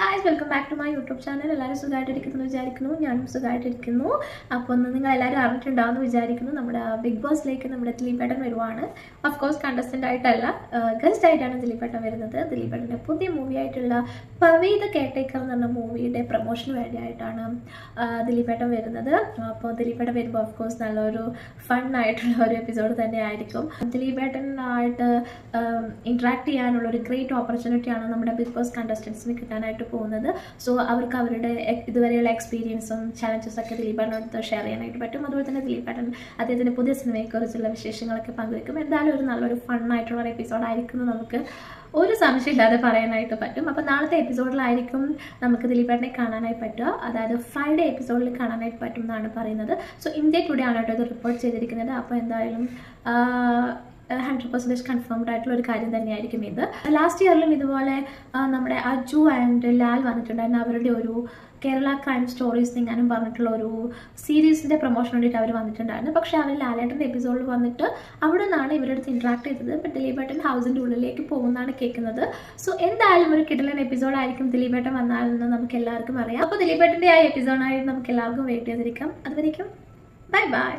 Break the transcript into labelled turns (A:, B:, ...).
A: Guys welcome back to my YouTube channel എല്ലാവരും സുഖമായിട്ടിരിക്കുന്നു വിചാരിക്കുന്നു. ഞാനും സുഖമായിട്ടിരിക്കുന്നു. അപ്പോൾ ഒന്ന് നിങ്ങൾ എല്ലാവരും അറിഞ്ഞിട്ടുണ്ടാവുമെന്ന് വിചാരിക്കുന്നു. നമ്മുടെ ബിഗ് ബോസിലേക്ക് നമ്മുടെ ദിലീപേട്ടൻ വരുവാണ്. ഓഫ് കോഴ്സ് കണ്ടസ്റ്റന്റ് ആയിട്ടല്ല. ഗസ്റ്റ് ആയിട്ടാണ് ദിലീപേട്ടൻ വരുന്നത്. ദിലീപേട്ടന്റെ പുതിയ മൂവി ആയിട്ടുള്ള പവീത കേട്ടേക്കർ എന്ന് പറഞ്ഞ മൂവിയുടെ പ്രൊമോഷന് വേണ്ടിയായിട്ടാണ് ദിലീപേട്ടൻ വരുന്നത്. അപ്പോൾ ദിലീപേട്ടൻ വരുമ്പോൾ ഓഫ് കോഴ്സ് നല്ലൊരു ഫൺ ഒരു എപ്പിസോഡ് തന്നെ ആയിരിക്കും. ദിലീപേട്ടനായിട്ട് ഇൻട്രാക്ട് ചെയ്യാനുള്ള ഒരു ഗ്രേറ്റ് ഓപ്പർച്യൂണിറ്റിയാണ് നമ്മുടെ ബിഗ് ബോസ് കണ്ടസ്റ്റൻസിന് കിട്ടാനായിട്ട് പോകുന്നത്. സോ അവർക്ക് അവരുടെ ഇതുവരെയുള്ള എക്സ്പീരിയൻസും ചാലഞ്ചസും ഒക്കെ ദിലീപേട്ടനോട് ഷെയർ ചെയ്യാനായിട്ട് പറ്റും. അതുപോലെ തന്നെ ദിലീപാട്ടൻ അദ്ദേഹത്തിന്റെ പുതിയ സിനിമയെക്കുറിച്ചുള്ള വിശേഷങ്ങളൊക്കെ പങ്കുവെക്കും. എന്തായാലും ഒരു നല്ലൊരു ഫൺ ആയിട്ടുള്ള ഒരു എപ്പിസോഡ് എന്ന് നമുക്ക് ഒരു സംശയമില്ലാതെ പറയാനായിട്ട് പറ്റും. അപ്പോൾ നാളത്തെ എപ്പിസോഡിലായിരിക്കും നമുക്ക് ദിലീപേട്ടനെ കാണാനായി പറ്റുക. അതായത് ഫ്രൈഡേ എപ്പിസോഡിൽ കാണാനായിട്ട് പറ്റും എന്നാണ് പറയുന്നത്. സോ ഇന്ത്യ ടുഡേ ആണ് കേട്ടോ ഇത് റിപ്പോർട്ട് ചെയ്തിരിക്കുന്നത്. അപ്പോൾ എന്തായാലും ഹൺഡ്രഡ് പെർസെന്റേജ് കൺഫേംഡ് ആയിട്ടുള്ള ഒരു കാര്യം തന്നെയായിരിക്കും ഇത്. ലാസ്റ്റ് ഇയറിലും ഇതുപോലെ നമ്മുടെ അജു ആൻഡ് ലാൽ വന്നിട്ടുണ്ടായിരുന്നു. അവരുടെ ഒരു കേരള ക്രൈം സ്റ്റോറീസ് എങ്ങാനും പറഞ്ഞിട്ടുള്ള ഒരു സീരീസിന്റെ പ്രൊമോഷൻ വേണ്ടിയിട്ട് അവർ വന്നിട്ടുണ്ടായിരുന്നു. പക്ഷേ അവർ ലാലേട്ടന്റെ എപ്പിസോഡിൽ വന്നിട്ട് അവിടെ നിന്നാണ് ഇവരുടെ അടുത്ത് ഇൻട്രാക്ട് ചെയ്തത്. ഇപ്പം ദിലീപേട്ടൻ ഹൗസിന്റെ ഉള്ളിലേക്ക് പോകുന്നതാണ് കേൾക്കുന്നത്. സോ എന്തായാലും ഒരു കിടലൻ എപ്പിസോഡായിരിക്കും ദിലീപേട്ടൻ വന്നാലെന്ന് നമുക്ക് എല്ലാവർക്കും അറിയാം. അപ്പോൾ ദിലീപേട്ടന്റെ ആ എപ്പിസോഡായിട്ട് നമുക്ക് എല്ലാവർക്കും വെയിറ്റ് ചെയ്തിരിക്കാം. അതുവരേക്കും ബൈ ബൈ